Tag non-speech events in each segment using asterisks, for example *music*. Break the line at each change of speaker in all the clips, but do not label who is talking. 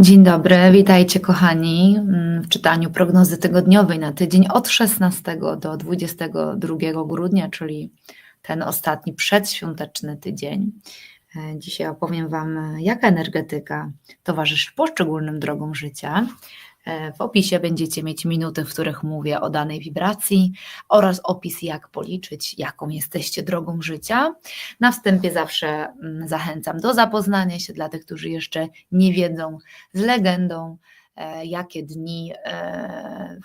Dzień dobry, witajcie kochani mm, w czytaniu prognozy tygodniowej na tydzień od 16 do 22 grudnia, czyli ten ostatni przedświąteczny tydzień. E, Dzisiaj opowiem Wam, jaka energetyka towarzyszy poszczególnym drogom życia. E, W opisie będziecie mieć minuty, w których mówię o danej wibracji oraz opis, jak policzyć, jaką jesteście drogą życia. Na wstępie zawsze mm, zachęcam do zapoznania się dla tych, którzy jeszcze nie wiedzą z legendą, e, jakie dni e,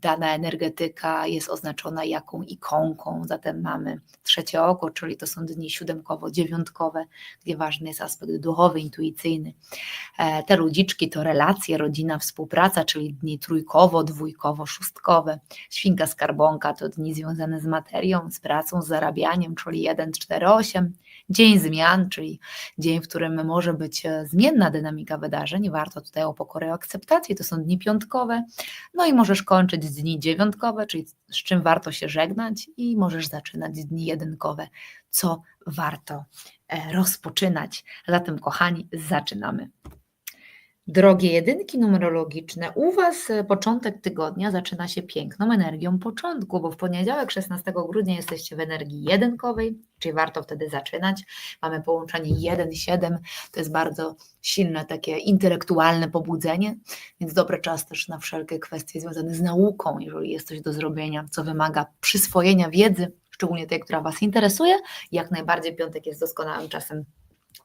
dana energetyka jest oznaczona jaką ikonką. Zatem mamy trzecie oko, czyli to są dni siódemkowo-dziewiątkowe, gdzie ważny jest aspekt duchowy, intuicyjny. E, Te ludziczki to relacje, rodzina, współpraca, czyli dni trójkowo, dwójkowo, szóstkowe. Świnka skarbonka to dni związane z materią, z pracą, z zarabianiem, czyli 1, 4, 8. Dzień zmian, czyli dzień, w którym może być e, zmienna dynamika wydarzeń. Warto tutaj o pokorę akceptacji, to są dni piątkowe. No i możesz kończyć dni dziewiątkowe, czyli z czym warto się żegnać, i możesz zaczynać dni jedynkowe, co warto e, rozpoczynać. Zatem, kochani, zaczynamy. Drogie jedynki numerologiczne, u Was e, początek tygodnia zaczyna się piękną energią początku, bo w poniedziałek 16 grudnia jesteście w energii jedynkowej, czyli warto wtedy zaczynać. Mamy połączenie 1-7, to jest bardzo silne takie intelektualne pobudzenie, więc dobry czas też na wszelkie kwestie związane z nauką, jeżeli jest coś do zrobienia, co wymaga przyswojenia wiedzy, szczególnie tej, która Was interesuje. Jak najbardziej piątek jest doskonałym czasem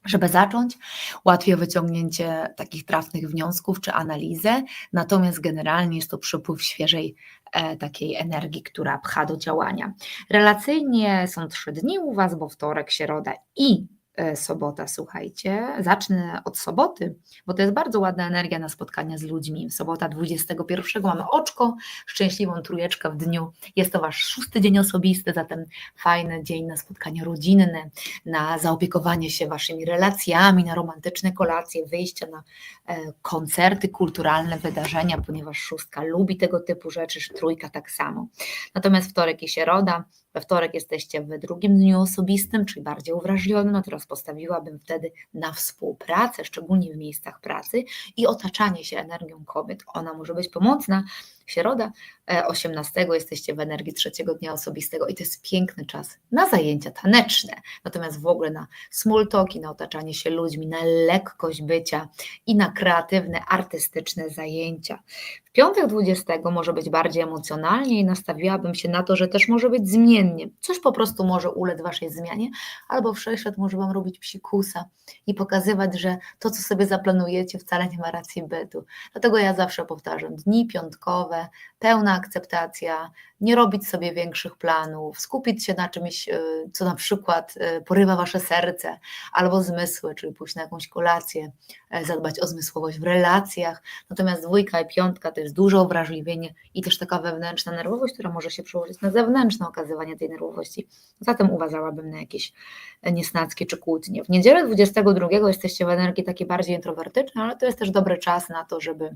żeby zacząć, łatwiej wyciągnięcie takich trafnych wniosków czy analizę, natomiast generalnie jest to przypływ świeżej e, takiej energii, która pcha do działania. Relacyjnie są trzy dni u Was, bo wtorek, środa i sobota, słuchajcie. Zacznę od soboty, bo to jest bardzo ładna energia na spotkania z ludźmi. Sobota 21 mamy oczko, szczęśliwą trójeczkę w dniu. Jest to Wasz szósty dzień osobisty, zatem fajny dzień na spotkania rodzinne, na zaopiekowanie się Waszymi relacjami, na romantyczne kolacje, wyjścia na e, koncerty, kulturalne wydarzenia, ponieważ szóstka lubi tego typu rzeczy, trójka tak samo. Natomiast wtorek i środa, we wtorek jesteście w drugim dniu osobistym, czyli bardziej uwrażliwionym, no teraz postawiłabym wtedy na współpracę, szczególnie w miejscach pracy i otaczanie się energią kobiet. Ona może być pomocna. Środa e, 18 jesteście w energii trzeciego dnia osobistego i to jest piękny czas na zajęcia taneczne, natomiast w ogóle na small talki, na otaczanie się ludźmi, na lekkość bycia i na kreatywne, artystyczne zajęcia. W piątek 20 może być bardziej emocjonalnie i nastawiłabym się na to, że też może być zmiennie. Coś po prostu może ulec Waszej zmianie, albo wszechświat może Wam robić psikusa i pokazywać, że to, co sobie zaplanujecie, wcale nie ma racji bytu. Dlatego ja zawsze powtarzam, dni piątkowe, pełna akceptacja, nie robić sobie większych planów, skupić się na czymś, y, co na przykład y, porywa Wasze serce albo zmysły, czyli pójść na jakąś kolację, e, zadbać o zmysłowość w relacjach. Natomiast dwójka i piątka to jest duże uwrażliwienie i też taka wewnętrzna nerwowość, która może się przełożyć na zewnętrzne okazywanie tej nerwowości. Zatem uważałabym na jakieś e, niesnackie czy kłótnie. W niedzielę 22 jesteście w energii takiej bardziej introwertycznej, ale to jest też dobry czas na to, żeby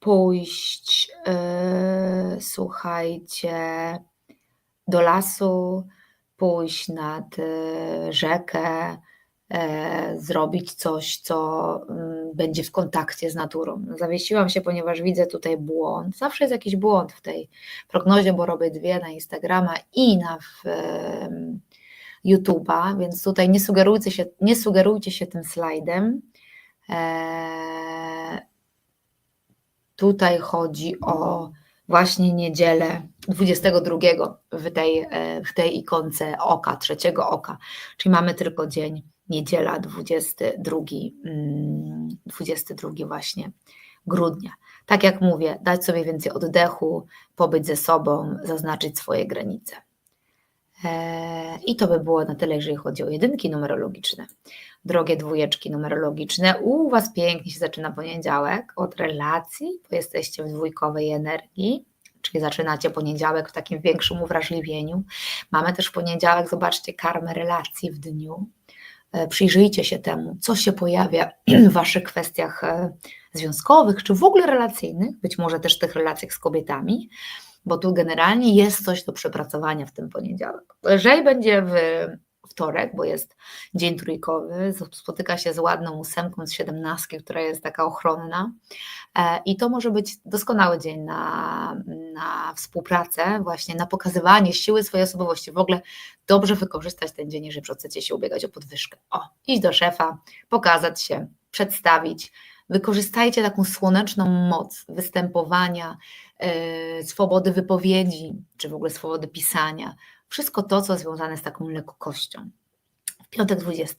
pójść, e, słuchajcie, do lasu, pójść nad e, rzekę, e, zrobić coś, co mm, będzie w kontakcie z naturą. Zawiesiłam się, ponieważ widzę tutaj błąd. Zawsze jest jakiś błąd w tej prognozie, bo robię dwie na Instagrama i na YouTube'a, więc tutaj nie sugerujcie się, nie sugerujcie się tym slajdem. Eee, tutaj chodzi o właśnie niedzielę 22 w tej, e, w tej ikonce oka, trzeciego oka, czyli mamy tylko dzień, niedziela 22, mm, 22 właśnie grudnia. Tak jak mówię, dać sobie więcej oddechu, pobyć ze sobą, zaznaczyć swoje granice. I to by było na tyle, jeżeli chodzi o jedynki numerologiczne. Drogie dwójeczki numerologiczne, u Was pięknie się zaczyna poniedziałek od relacji, bo jesteście w dwójkowej energii, czyli zaczynacie poniedziałek w takim większym uwrażliwieniu. Mamy też poniedziałek, zobaczcie, karmę relacji w dniu. E, Przyjrzyjcie się temu, co się pojawia w Waszych kwestiach e, związkowych, czy w ogóle relacyjnych, być może też tych relacjach z kobietami bo tu generalnie jest coś do przepracowania w tym poniedziałek. Lżej będzie w, wtorek, bo jest dzień trójkowy, spotyka się z ładną ósemką z siedemnastki, która jest taka ochronna e, i to może być doskonały dzień na, na współpracę, właśnie na pokazywanie siły swojej osobowości. W ogóle dobrze wykorzystać ten dzień, jeżeli chcecie się ubiegać o podwyżkę. O, iść do szefa, pokazać się, przedstawić, Wykorzystajcie taką słoneczną moc występowania, swobody wypowiedzi, czy w ogóle swobody pisania. Wszystko to, co związane z taką lekkością. Piątek 20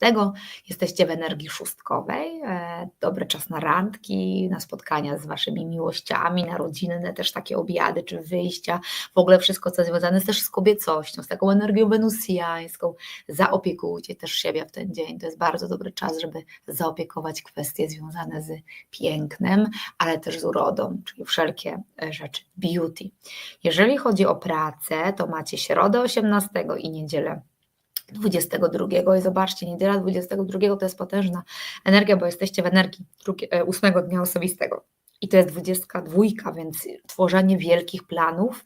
jesteście w energii szóstkowej. E, dobry czas na randki, na spotkania z waszymi miłościami, na rodzinne też takie obiady czy wyjścia. W ogóle wszystko, co związane też z kobiecością, z taką energią wenusjańską. Zaopiekujcie też siebie w ten dzień. To jest bardzo dobry czas, żeby zaopiekować kwestie związane z pięknem, ale też z urodą, czyli wszelkie e, rzeczy beauty. Jeżeli chodzi o pracę, to macie środę 18 i niedzielę 22 i zobaczcie, niedziela 22 to jest potężna energia, bo jesteście w energii e, ósmego dnia osobistego. I to jest 22, więc tworzenie wielkich planów,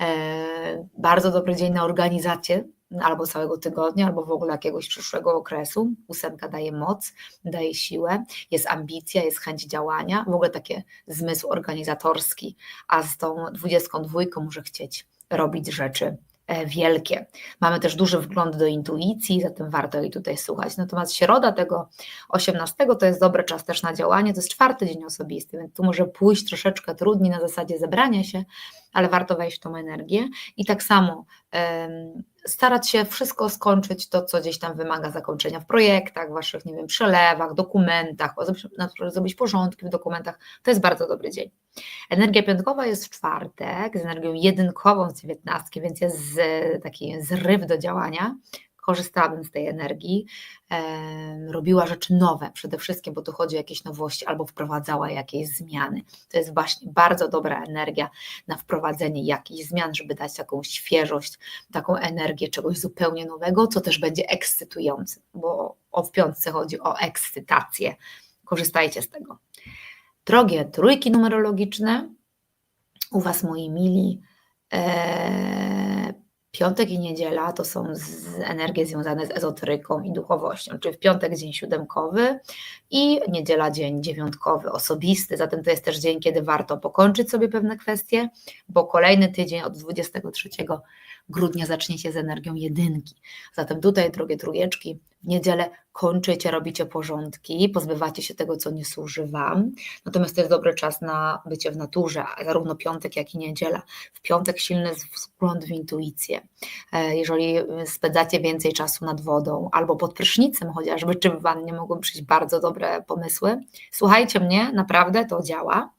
e, bardzo dobry dzień na organizację albo całego tygodnia, albo w ogóle jakiegoś przyszłego okresu. Ósemka daje moc, daje siłę, jest ambicja, jest chęć działania, w ogóle taki zmysł organizatorski, a z tą 22 może chcieć robić rzeczy wielkie. Mamy też duży wgląd do intuicji, zatem warto jej tutaj słuchać. Natomiast środa tego 18 to jest dobry czas też na działanie, to jest czwarty dzień osobisty, więc tu może pójść troszeczkę trudniej na zasadzie zebrania się, ale warto wejść w tą energię. I tak samo starać się wszystko skończyć, to co gdzieś tam wymaga zakończenia w projektach, waszych, nie wiem, przelewach, dokumentach, na przykład zrobić porządki w dokumentach, to jest bardzo dobry dzień. Energia piątkowa jest w czwartek, z energią jedynkową z dziewiętnastki, więc jest taki zryw do działania korzystałabym z tej energii, robiła rzeczy nowe przede wszystkim, bo tu chodzi o jakieś nowości albo wprowadzała jakieś zmiany. To jest właśnie bardzo dobra energia na wprowadzenie jakichś zmian, żeby dać taką świeżość, taką energię czegoś zupełnie nowego, co też będzie ekscytujące, bo o w piątce chodzi o ekscytację. Korzystajcie z tego. Drogie trójki numerologiczne, u Was moi mili, Piątek i niedziela to są z, energie związane z ezoteryką i duchowością, czyli w piątek dzień siódemkowy i niedziela dzień dziewiątkowy, osobisty, zatem to jest też dzień, kiedy warto pokończyć sobie pewne kwestie, bo kolejny tydzień od 23 grudnia zaczniecie z energią jedynki. Zatem tutaj, drogie trójeczki, w niedzielę kończycie, robicie porządki, pozbywacie się tego, co nie służy Wam. Natomiast to jest dobry czas na bycie w naturze, zarówno piątek, jak i niedziela. W piątek silny wgląd w intuicję. E, jeżeli spędzacie więcej czasu nad wodą albo pod prysznicem chociażby, czy w wannie mogą przyjść bardzo dobre pomysły. Słuchajcie mnie, naprawdę to działa.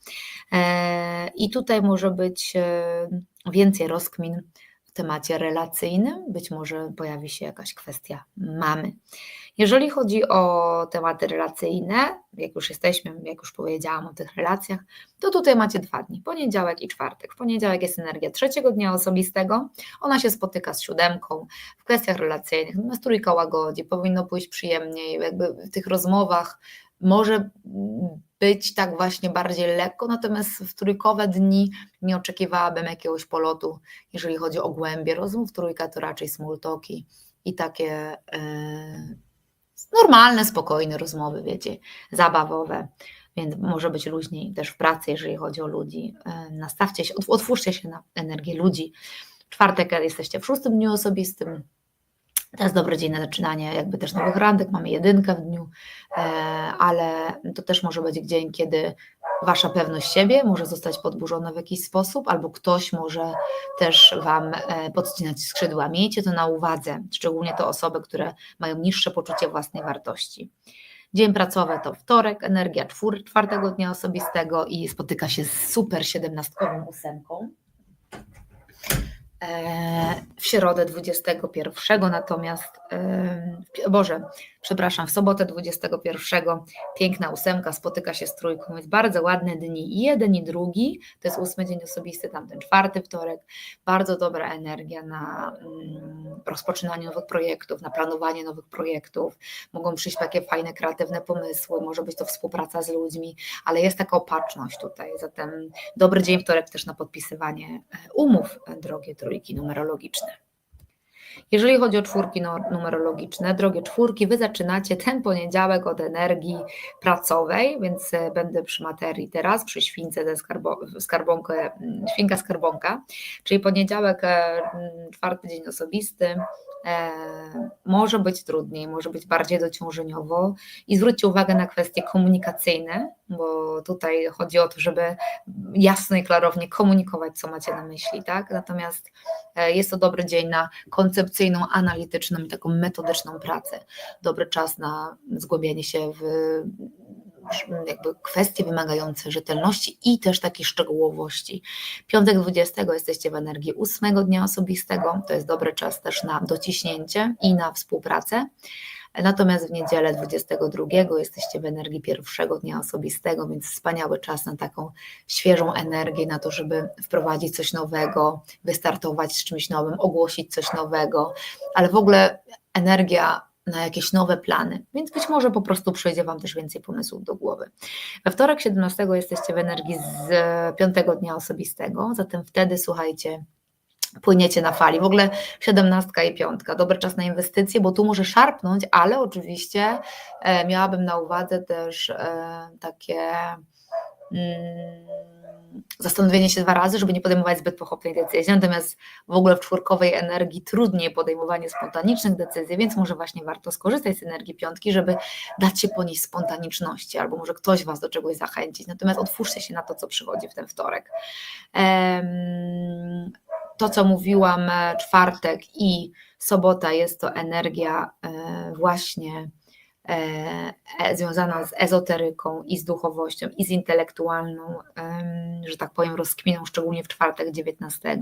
E, I tutaj może być e, więcej rozkmin temacie relacyjnym, być może pojawi się jakaś kwestia mamy. Jeżeli chodzi o tematy relacyjne, jak już jesteśmy, jak już powiedziałam o tych relacjach, to tutaj macie dwa dni, poniedziałek i czwartek. W poniedziałek jest energia trzeciego dnia osobistego, ona się spotyka z siódemką w kwestiach relacyjnych, natomiast trójka łagodzi, powinno pójść przyjemniej, jakby w tych rozmowach może być tak właśnie bardziej lekko, natomiast w trójkowe dni nie oczekiwałabym jakiegoś polotu, jeżeli chodzi o głębie rozmów. Trójka to raczej small talki i takie yy, normalne, spokojne rozmowy, wiecie, zabawowe, więc może być luźniej też w pracy, jeżeli chodzi o ludzi. Yy, nastawcie się, otwórzcie się na energię ludzi. Czwartek jesteście w szóstym dniu osobistym, to jest dobry dzień na zaczynanie jakby też nowych randek, mamy jedynkę w dniu, e, ale to też może być dzień, kiedy Wasza pewność siebie może zostać podburzona w jakiś sposób, albo ktoś może też Wam e, podcinać skrzydła. Miejcie to na uwadze, szczególnie to osoby, które mają niższe poczucie własnej wartości. Dzień pracowy to wtorek, energia czwartego dnia osobistego i spotyka się z super siedemnastkową ósemką. E, w środę 21, natomiast, Boże, przepraszam, w sobotę 21 piękna ósemka spotyka się z trójką, jest bardzo ładne dni, jeden i drugi, to jest ósmy dzień osobisty, tamten czwarty wtorek, bardzo dobra energia na mm, rozpoczynanie nowych projektów, na planowanie nowych projektów, mogą przyjść takie fajne, kreatywne pomysły, może być to współpraca z ludźmi, ale jest taka opatrzność tutaj, zatem dobry dzień wtorek też na podpisywanie e, umów, drogie trójki numerologiczne. Jeżeli chodzi o czwórki no, numerologiczne, drogie czwórki, wy zaczynacie ten poniedziałek od energii pracowej, więc e, będę przy materii teraz, przy śwince ze skarbo, skarbonkę, mm, świnka skarbonka, czyli poniedziałek, e, mm, czwarty dzień osobisty, może być trudniej, może być bardziej dociążeniowo i zwróćcie uwagę na kwestie komunikacyjne, bo tutaj chodzi o to, żeby jasno i klarownie komunikować, co macie na myśli, tak? Natomiast e, jest to dobry dzień na koncepcyjną, analityczną i taką metodyczną pracę. Dobry czas na zgłębienie się w jakby kwestie wymagające rzetelności i też takiej szczegółowości. Piątek 20 jesteście w energii ósmego dnia osobistego, to jest dobry czas też na dociśnięcie i na współpracę. Natomiast w niedzielę 22 jesteście w energii pierwszego dnia osobistego, więc wspaniały czas na taką świeżą energię, na to, żeby wprowadzić coś nowego, wystartować z czymś nowym, ogłosić coś nowego, ale w ogóle energia na jakieś nowe plany, więc być może po prostu przyjdzie Wam też więcej pomysłów do głowy. We wtorek 17 jesteście w energii z piątego dnia osobistego, zatem wtedy słuchajcie, płyniecie na fali. W ogóle siedemnastka i piątka, dobry czas na inwestycje, bo tu może szarpnąć, ale oczywiście e, miałabym na uwadze też e, takie. Mm, zastanowienie się dwa razy, żeby nie podejmować zbyt pochopnej decyzji. Natomiast w ogóle w czwórkowej energii trudniej podejmowanie spontanicznych decyzji, więc może właśnie warto skorzystać z energii piątki, żeby dać się ponieść spontaniczności, albo może ktoś Was do czegoś zachęcić. Natomiast otwórzcie się na to, co przychodzi w ten wtorek. To, co mówiłam, czwartek i sobota jest to energia e, właśnie E, e, związana z ezoteryką i z duchowością i z intelektualną, że tak powiem, rozkminą, szczególnie w czwartek 19.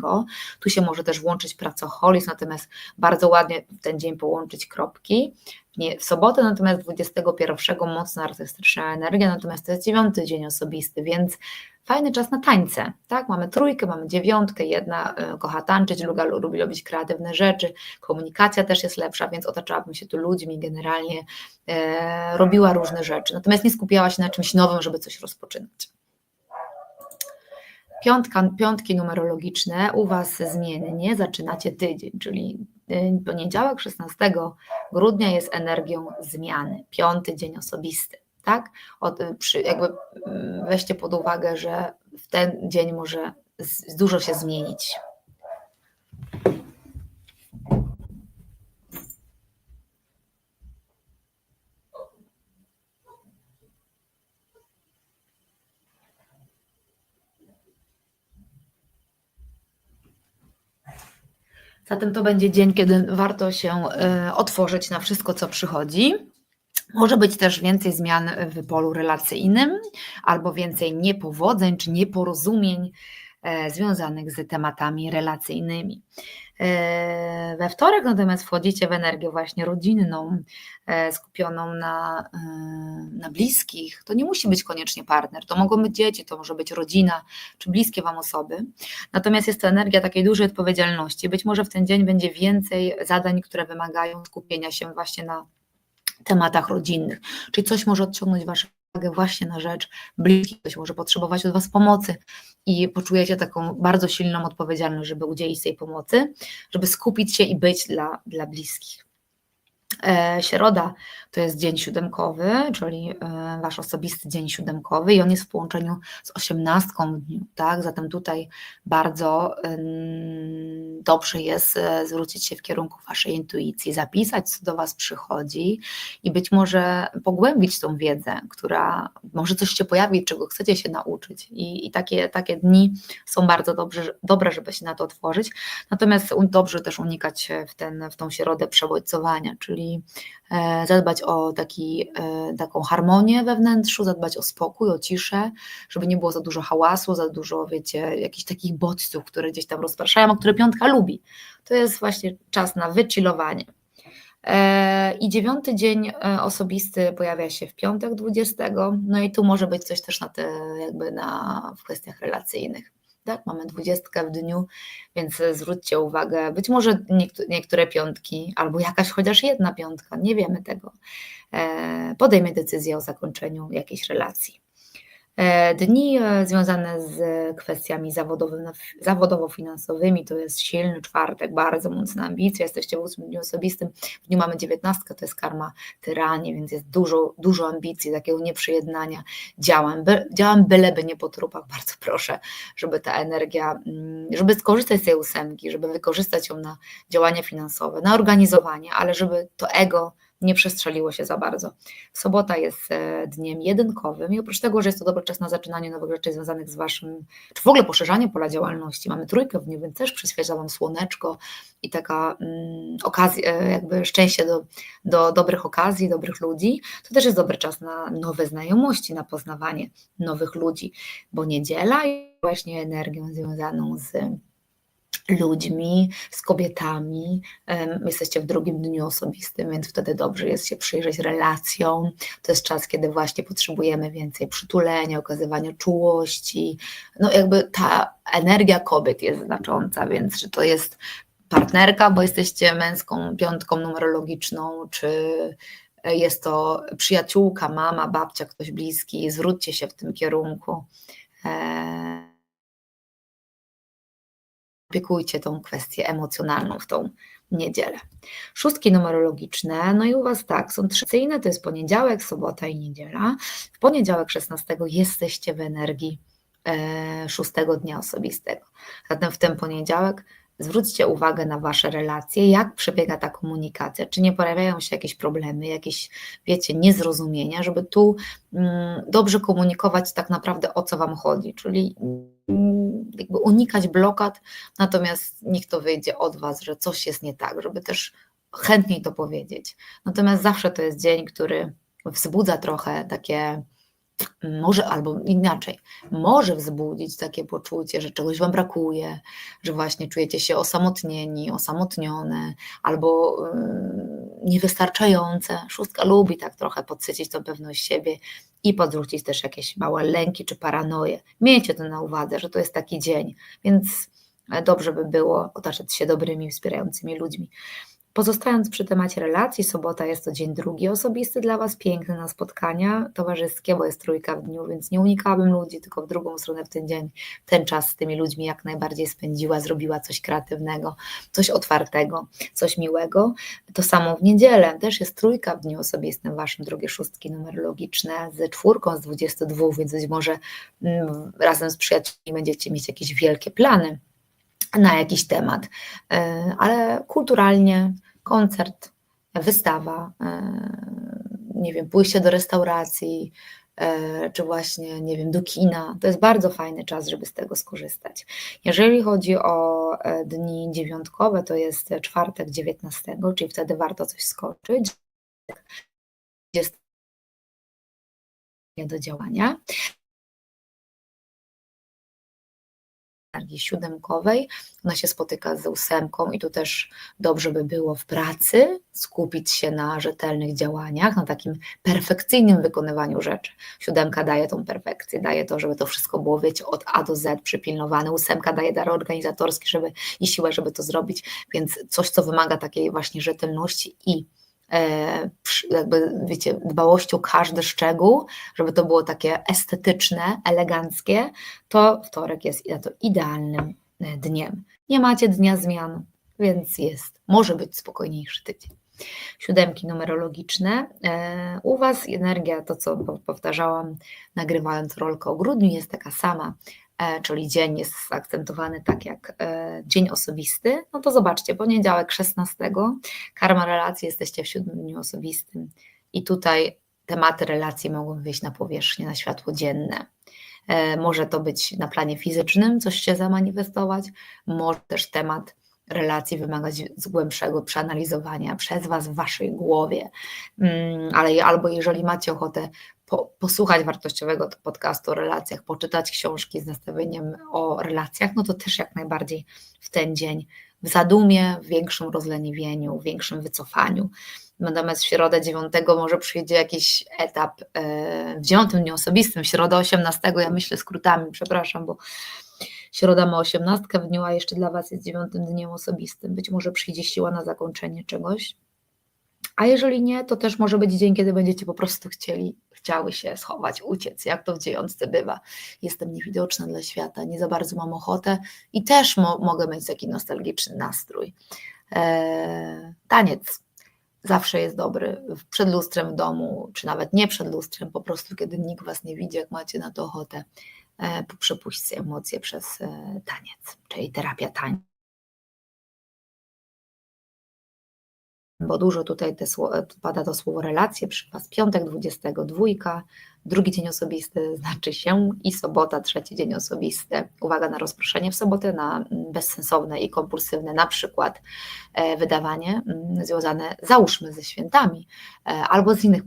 Tu się może też włączyć pracoholizm, natomiast bardzo ładnie w ten dzień połączyć kropki. W sobotę natomiast 21 mocno artystyczna energia, natomiast to jest dziewiąty dzień osobisty, więc fajny czas na tańce, tak? Mamy trójkę, mamy dziewiątkę, jedna e, kocha tańczyć, druga lubi robić kreatywne rzeczy, komunikacja też jest lepsza, więc otaczałabym się tu ludźmi, generalnie e, robiła różne rzeczy, natomiast nie skupiała się na czymś nowym, żeby coś rozpoczynać. Piątka, piątki numerologiczne u Was zmiennie. Zaczynacie tydzień, czyli poniedziałek 16 grudnia jest energią zmiany, piąty dzień osobisty tak? Od, przy, jakby mm, weźcie pod uwagę, że w ten dzień może z, dużo się zmienić. Zatem to będzie dzień, kiedy warto się e, otworzyć na wszystko, co przychodzi. Może być też więcej zmian w polu relacyjnym, albo więcej niepowodzeń czy nieporozumień e, związanych z tematami relacyjnymi. E, we wtorek natomiast wchodzicie w energię właśnie rodzinną, e, skupioną na, na bliskich. To nie musi być koniecznie partner, to mogą być dzieci, to może być rodzina czy bliskie Wam osoby. Natomiast jest to energia takiej dużej odpowiedzialności. Być może w ten dzień będzie więcej zadań, które wymagają skupienia się właśnie na tematach rodzinnych. Czyli coś może odciągnąć Waszą uwagę właśnie na rzecz bliskich, ktoś może potrzebować od Was pomocy i poczujecie taką bardzo silną odpowiedzialność, żeby udzielić tej pomocy, żeby skupić się i być dla, dla bliskich. E, środa to jest dzień siódemkowy, czyli e, wasz osobisty dzień siódemkowy i on jest w połączeniu z osiemnastką w dniu, tak? Zatem tutaj bardzo dobrze jest e, zwrócić się w kierunku waszej intuicji, zapisać, co do was przychodzi i być może pogłębić tą wiedzę, która może coś się pojawi, czego chcecie się nauczyć. I, i takie, takie dni są bardzo dobrze, dobre, żeby się na to otworzyć. Natomiast dobrze też unikać w, ten, w tą środę przebodźcowania, czyli E, zadbać o taki, e, taką harmonię we wnętrzu, zadbać o spokój, o ciszę, żeby nie było za dużo hałasu, za dużo, wiecie, jakichś takich bodźców, które gdzieś tam rozpraszają, a które piątka lubi. To jest właśnie czas na wychillowanie. E, I dziewiąty dzień osobisty pojawia się w piątek 20, no i tu może być coś też na te, jakby na, w kwestiach relacyjnych tak? Mamy dwudziestkę w dniu, więc zwróćcie uwagę, być może niektóre piątki, albo jakaś chociaż jedna piątka, nie wiemy tego, e, podejmie decyzję o zakończeniu jakiejś relacji. E, dni e, związane z kwestiami zawodowo-finansowymi. To jest silny czwartek, bardzo mocna ambicja, jesteście w ósmym dniu osobistym, w dniu mamy dziewiętnastkę, to jest karma tyranii, więc jest dużo, dużo ambicji, takiego nieprzyjednania działań, by, działam byleby nie po trupach, *laughs* bardzo proszę, żeby ta energia, mm, żeby skorzystać z tej ósemki, żeby wykorzystać ją na działania finansowe, na organizowanie, ale żeby to ego nie przestrzeliło się za bardzo. Sobota jest e, dniem jedynkowym i oprócz tego, że jest to dobry czas na zaczynanie nowych rzeczy związanych z Waszym, czy w ogóle poszerzanie pola działalności, mamy trójkę w dniu, więc też przyświeca Wam słoneczko i taka mm, okazja, e, jakby szczęście do, do dobrych okazji, dobrych ludzi, to też jest dobry czas na nowe znajomości, na poznawanie nowych ludzi, bo niedziela jest właśnie energią związaną z ludźmi, z kobietami. Jesteście w drugim dniu osobistym, więc wtedy dobrze jest się przyjrzeć relacjom. To jest czas, kiedy właśnie potrzebujemy więcej przytulenia, okazywania czułości. No jakby ta energia kobiet jest znacząca, więc czy to jest partnerka, bo jesteście męską piątką numerologiczną, czy jest to przyjaciółka, mama, babcia, ktoś bliski, zwróćcie się w tym kierunku. Opiekujcie tą kwestię emocjonalną w tą niedzielę. Szóstki numerologiczne, no i u Was tak, są tradycyjne, to jest poniedziałek, sobota i niedziela. W poniedziałek 16 jesteście w energii e, szóstego dnia osobistego. Zatem w ten poniedziałek zwróćcie uwagę na Wasze relacje, jak przebiega ta komunikacja, czy nie pojawiają się jakieś problemy, jakieś, wiecie, niezrozumienia, żeby tu mm, dobrze komunikować tak naprawdę o co Wam chodzi, czyli mm, jakby unikać blokad, natomiast niech to wyjdzie od Was, że coś jest nie tak, żeby też chętniej to powiedzieć. Natomiast zawsze to jest dzień, który wzbudza trochę takie może albo inaczej, może wzbudzić takie poczucie, że czegoś Wam brakuje, że właśnie czujecie się osamotnieni, osamotnione albo yy, niewystarczające. Szóstka lubi tak trochę podsycić tą pewność siebie i podrzucić też jakieś małe lęki czy paranoje. Miejcie to na uwadze, że to jest taki dzień, więc dobrze by było otaczać się dobrymi, wspierającymi ludźmi. Pozostając przy temacie relacji, sobota jest to dzień drugi osobisty dla Was, piękny na spotkania towarzyskie, bo jest trójka w dniu, więc nie unikałabym ludzi, tylko w drugą stronę w ten dzień, ten czas z tymi ludźmi jak najbardziej spędziła, zrobiła coś kreatywnego, coś otwartego, coś miłego. To samo w niedzielę, też jest trójka w dniu osobistym, Waszym drugie szóstki numerologiczne z czwórką z 22, więc być może mm, razem z przyjaciółmi będziecie mieć jakieś wielkie plany na jakiś temat, e, ale kulturalnie koncert, wystawa, e, nie wiem, pójście do restauracji, e, czy właśnie, nie wiem, do kina. To jest bardzo fajny czas, żeby z tego skorzystać. Jeżeli chodzi o dni dziewiątkowe, to jest czwartek 19, czyli wtedy warto coś skoczyć. Jest do działania. Energii siódemkowej. Ona się spotyka z ósemką i tu też dobrze by było w pracy skupić się na rzetelnych działaniach, na takim perfekcyjnym wykonywaniu rzeczy. Siódemka daje tą perfekcję, daje to, żeby to wszystko było, wiecie, od A do Z przypilnowane. Ósemka daje dar organizatorski żeby, i siłę, żeby to zrobić, więc coś, co wymaga takiej właśnie rzetelności i jakby, wiecie, dbałością każdy szczegół, żeby to było takie estetyczne, eleganckie, to wtorek jest to idealnym e, dniem. Nie macie dnia zmian, więc jest, może być spokojniejszy tydzień. Siódemki numerologiczne. E, u Was energia, to co powtarzałam, nagrywając rolkę o grudniu, jest taka sama. E, czyli dzień jest akcentowany tak jak e, dzień osobisty, no to zobaczcie, poniedziałek 16, karma relacji, jesteście w siódmym dniu osobistym. I tutaj tematy relacji mogą wyjść na powierzchnię, na światło dzienne. E, może to być na planie fizycznym, coś się zamanifestować, może też temat relacji wymagać głębszego przeanalizowania przez Was w Waszej głowie, mm, ale albo jeżeli macie ochotę po, posłuchać wartościowego podcastu o relacjach, poczytać książki z nastawieniem o relacjach, no to też jak najbardziej w ten dzień w zadumie, w większym rozleniwieniu, w większym wycofaniu. Natomiast w środę 9 może przyjdzie jakiś etap e, w 9 dniu osobistym, w środę 18, ja myślę skrótami, przepraszam, bo środa ma 18 w dniu, a jeszcze dla Was jest 9 dniem osobistym. Być może przyjdzie siła na zakończenie czegoś, a jeżeli nie, to też może być dzień, kiedy będziecie po prostu chcieli chciały się schować, uciec, jak to w dziejątce bywa. Jestem niewidoczna dla świata, nie za bardzo mam ochotę i też mo mogę mieć taki nostalgiczny nastrój. Eee, taniec zawsze jest dobry przed lustrem w domu, czy nawet nie przed lustrem, po prostu kiedy nikt Was nie widzi, jak macie na to ochotę, e, przepuśćcie emocje przez e, taniec, czyli terapia tańca. Bo dużo tutaj te, pada to słowo relacje, przy Was piątek, 22, drugi dzień osobisty znaczy się i sobota, trzeci dzień osobisty. Uwaga na rozproszenie w sobotę, na bezsensowne i kompulsywne na przykład e, wydawanie mm, związane załóżmy ze świętami e, albo z innych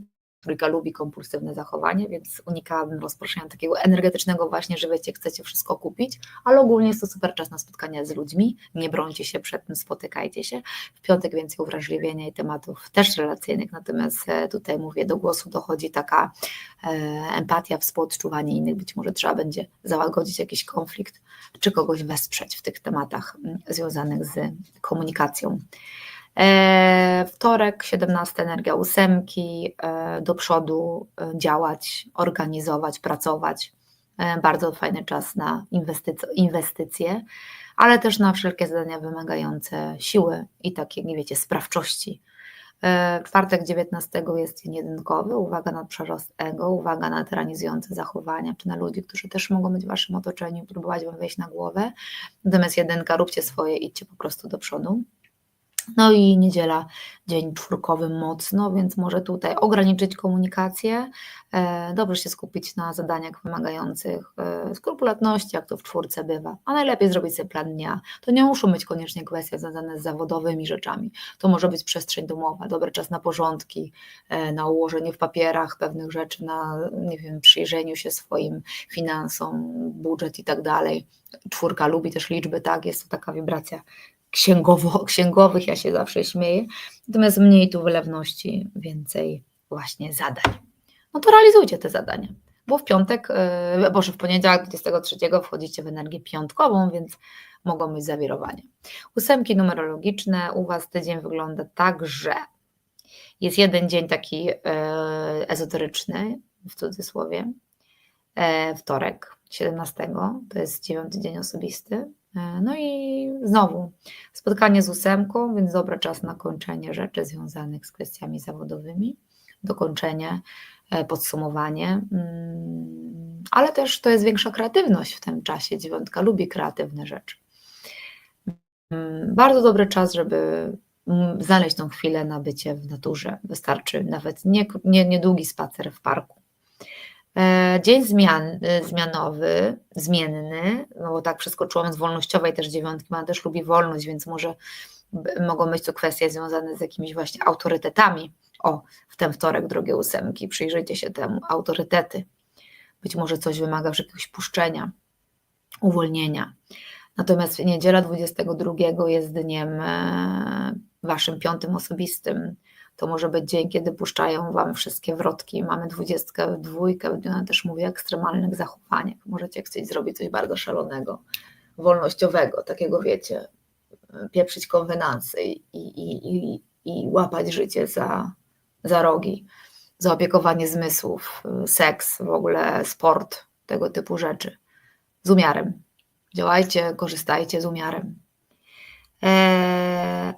trójka lubi kompulsywne zachowanie, więc unikałabym rozproszenia takiego energetycznego właśnie, że wiecie, chcecie wszystko kupić, ale ogólnie jest to super czas na spotkania z ludźmi, nie brońcie się przed tym, spotykajcie się. W piątek więcej uwrażliwienia i tematów też relacyjnych, natomiast e, tutaj mówię, do głosu dochodzi taka e, empatia, współodczuwanie innych, być może trzeba będzie załagodzić jakiś konflikt, czy kogoś wesprzeć w tych tematach mm, związanych z komunikacją. E, wtorek, 17 energia ósemki, e, do przodu e, działać, organizować, pracować. Bardzo fajny czas na inwestycje, ale też na wszelkie zadania wymagające siły i takiej, nie wiecie, sprawczości. Czwartek 19 jest jedynkowy, uwaga na przerost ego, uwaga na tyranizujące zachowania, czy na ludzi, którzy też mogą być w waszym otoczeniu, próbować wam wejść na głowę. Natomiast jedynka, róbcie swoje, idźcie po prostu do przodu. No i niedziela, dzień czwórkowy mocno, więc może tutaj ograniczyć komunikację, e, dobrze się skupić na zadaniach wymagających e, skrupulatności, jak to w czwórce bywa, a najlepiej zrobić sobie plan dnia. To nie muszą być koniecznie kwestie związane z zawodowymi rzeczami, to może być przestrzeń domowa, dobry czas na porządki, e, na ułożenie w papierach pewnych rzeczy, na nie wiem, przyjrzeniu się swoim finansom, budżet i tak dalej. Czwórka lubi też liczby, tak, jest to taka wibracja księgowo, *laughs* księgowych, ja się zawsze śmieję, natomiast mniej tu wylewności, więcej właśnie zadań. No to realizujcie te zadania, bo w piątek, yy, boże, w poniedziałek 23 wchodzicie w energię piątkową, więc mogą być zawirowania. Ósemki numerologiczne, u Was tydzień wygląda tak, że jest jeden dzień taki yy, ezoteryczny, w cudzysłowie, yy, wtorek 17, to jest dziewiąty dzień osobisty, E, no i znowu spotkanie z ósemką, więc dobry czas na kończenie rzeczy związanych z kwestiami zawodowymi, dokończenie, e, podsumowanie, mm, ale też to jest większa kreatywność w tym czasie. Dziewiątka lubi kreatywne rzeczy. Mm, bardzo dobry czas, żeby mm, znaleźć tą chwilę na bycie w naturze. Wystarczy nawet niedługi nie, nie spacer w parku. E, dzień zmian, e, zmianowy, zmienny, no bo tak przeskoczyłam z wolnościowej też dziewiątki, ma też lubi wolność, więc może mogą być to kwestie związane z jakimiś właśnie autorytetami. O, w ten wtorek, drogie ósemki, przyjrzyjcie się temu, autorytety. Być może coś wymaga jakiegoś puszczenia, uwolnienia. Natomiast niedziela 22 jest dniem e, waszym piątym osobistym, to może być dzień, kiedy puszczają Wam wszystkie wrotki. Mamy dwudziestkę, dwójkę, ona też mówi o ekstremalnych zachowaniach. Możecie chcieć zrobić coś bardzo szalonego, wolnościowego, takiego wiecie, pieprzyć konwenanse i, i, i, i łapać życie za, za rogi, zaopiekowanie zmysłów, seks, w ogóle sport, tego typu rzeczy. Z umiarem. Działajcie, korzystajcie z umiarem. Eee,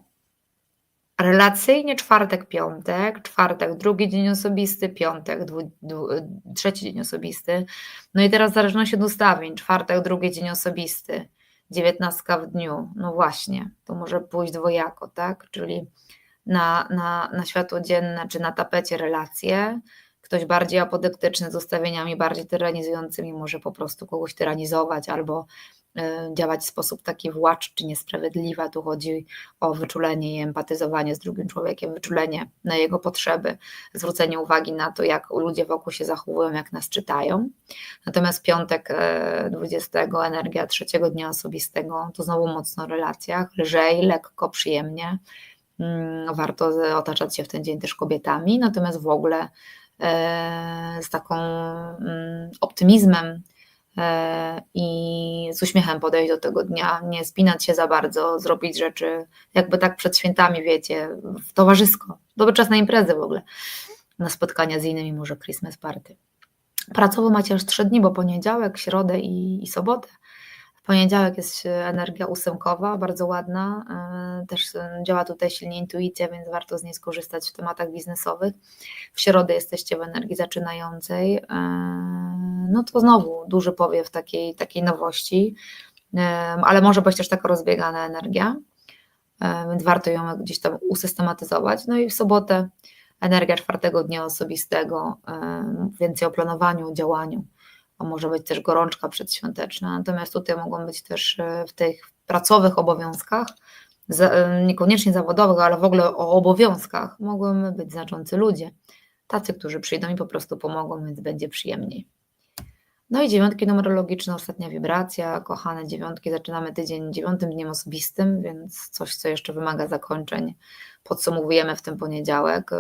Relacyjnie czwartek, piątek, czwartek, drugi dzień osobisty, piątek, dwu, dwu, trzeci dzień osobisty. No i teraz w zależności od ustawień, czwartek, drugi dzień osobisty, dziewiętnastka w dniu. No właśnie, to może pójść dwojako, tak? Czyli na, na, na światło dzienne czy na tapecie relacje, ktoś bardziej apodyktyczny z ustawieniami bardziej tyranizującymi może po prostu kogoś tyranizować albo działać w sposób taki właczczy, niesprawiedliwy. Tu chodzi o wyczulenie i empatyzowanie z drugim człowiekiem, wyczulenie na jego potrzeby, zwrócenie uwagi na to, jak ludzie wokół się zachowują, jak nas czytają. Natomiast piątek 20, e, energia trzeciego dnia osobistego, to znowu mocno w relacjach, lżej, lekko, przyjemnie. Mm, warto otaczać się w ten dzień też kobietami, natomiast w ogóle e, z taką mm, optymizmem, E, i z uśmiechem podejść do tego dnia, nie spinać się za bardzo, zrobić rzeczy jakby tak przed świętami, wiecie, w towarzysko. Dobry czas na imprezy w ogóle. na spotkania z innymi, może Christmas party. Pracowo macie aż trzy dni, bo poniedziałek, środę i, i sobotę. Poniedziałek jest energia ósemkowa, bardzo ładna. e, Też e, działa tutaj silnie intuicja, więc warto z niej skorzystać w tematach biznesowych. W środę jesteście w energii zaczynającej. e, No to znowu duży powiew takiej, takiej nowości, ale może być też taka rozbiegana energia, więc warto ją gdzieś tam usystematyzować. No i w sobotę energia czwartego dnia osobistego, więcej o planowaniu, działaniu, a może być też gorączka przedświąteczna. Natomiast tutaj mogą być też e, w tych pracowych obowiązkach, e, niekoniecznie zawodowych, ale w ogóle o obowiązkach, mogą być znaczący ludzie, tacy, którzy przyjdą i po prostu pomogą, więc będzie przyjemniej. No i dziewiątki numerologiczne, ostatnia wibracja, kochane dziewiątki, zaczynamy tydzień dziewiątym dniem osobistym, więc coś, co jeszcze wymaga zakończeń, podsumowujemy w ten poniedziałek.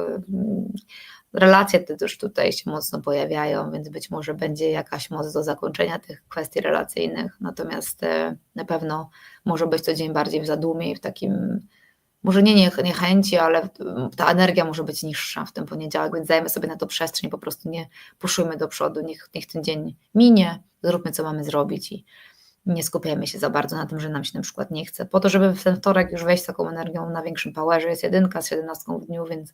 Relacje te też tutaj się mocno pojawiają, więc być może będzie jakaś moc do zakończenia tych kwestii relacyjnych, natomiast e, na pewno może być to dzień bardziej w zadumie i w takim, może nie niech- niechęci, ale ta energia może być niższa w ten poniedziałek, więc dajmy sobie na to przestrzeń, po prostu nie puszujmy do przodu, niech, niech ten dzień minie, zróbmy co mamy zrobić i nie skupiajmy się za bardzo na tym, że nam się na przykład nie chce, po to, żeby w ten wtorek już wejść taką energią na większym powerze, jest jedynka z 17 w dniu, więc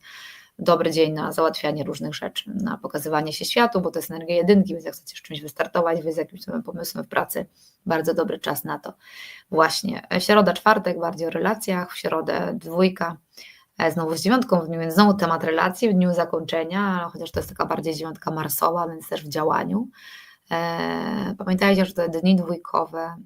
dobry dzień na załatwianie różnych rzeczy, na pokazywanie się światu, bo to jest energia jedynki, więc jak chcecie z czymś wystartować, wy z jakimś pomysłem w pracy, bardzo dobry czas na to. Właśnie, e, środa, czwartek bardziej o relacjach, w środę dwójka, e, znowu z dziewiątką w dniu, więc znowu temat relacji w dniu zakończenia, chociaż to jest taka bardziej dziewiątka marsowa, więc też w działaniu. E, Pamiętajcie, że te dni dwójkowe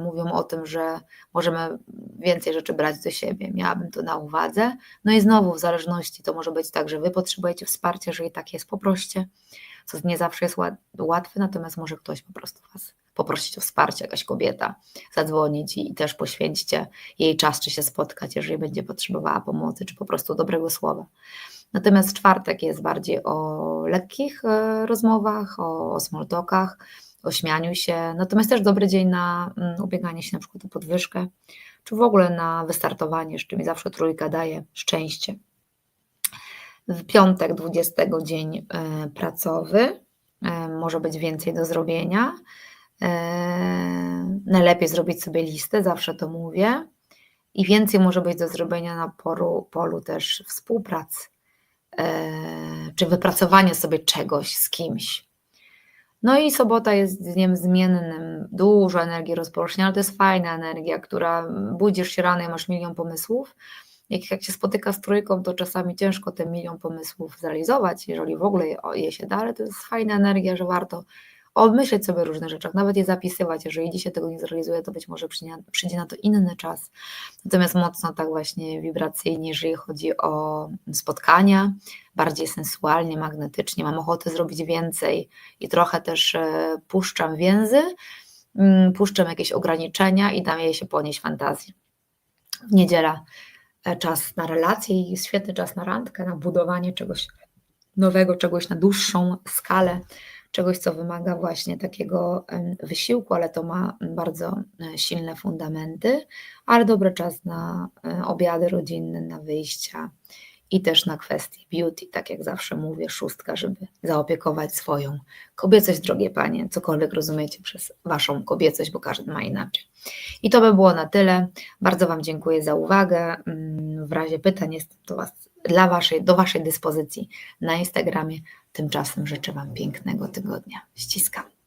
mówią o tym, że możemy więcej rzeczy brać do siebie. Miałabym to na uwadze. No i znowu, w zależności, to może być tak, że Wy potrzebujecie wsparcia, jeżeli tak jest, poproście, co nie zawsze jest łat- łatwe, natomiast może ktoś po prostu Was poprosić o wsparcie, jakaś kobieta, zadzwonić i, i też poświęćcie jej czas, czy się spotkać, jeżeli będzie potrzebowała pomocy, czy po prostu dobrego słowa. Natomiast czwartek jest bardziej o lekkich e, rozmowach, o, o small talkach, o śmianiu się. Natomiast też dobry dzień na mm, ubieganie się na przykład o podwyżkę, czy w ogóle na wystartowanie, z czym zawsze trójka daje szczęście. W piątek 20 dzień e, pracowy, e, może być więcej do zrobienia. E, Najlepiej zrobić sobie listę, zawsze to mówię. I więcej może być do zrobienia na polu, polu też współpracy, czy wypracowania sobie czegoś z kimś. No i sobota jest dniem zmiennym, dużo energii rozporocznia, ale to jest fajna energia, która budzisz się rano i masz milion pomysłów. Jak, jak się spotyka z trójką, to czasami ciężko ten milion pomysłów zrealizować, jeżeli w ogóle je, je się da, ale to jest fajna energia, że warto obmyśleć sobie różne rzeczy, nawet je zapisywać. Jeżeli dzisiaj tego nie zrealizuje, to być może przyjdzie, przyjdzie na to inny czas. Natomiast mocno tak właśnie wibracyjnie, jeżeli chodzi o spotkania, bardziej sensualnie, magnetycznie, mam ochotę zrobić więcej i trochę też e, puszczam więzy, mm, puszczam jakieś ograniczenia i daję się ponieść fantazji. W niedziela e, czas na relacje i świetny czas na randkę, na budowanie czegoś nowego, czegoś na dłuższą skalę, czegoś, co wymaga właśnie takiego wysiłku, ale to ma bardzo e, silne fundamenty, ale dobry czas na e, obiady rodzinne, na wyjścia i też na kwestie beauty, tak jak zawsze mówię, szóstka, żeby zaopiekować swoją kobiecość, drogie panie, cokolwiek rozumiecie przez waszą kobiecość, bo każdy ma inaczej. I to by było na tyle. Bardzo Wam dziękuję za uwagę. Mm, W razie pytań jestem do was, dla waszej, do Waszej dyspozycji na Instagramie. Tymczasem życzę Wam pięknego tygodnia. Ściskam.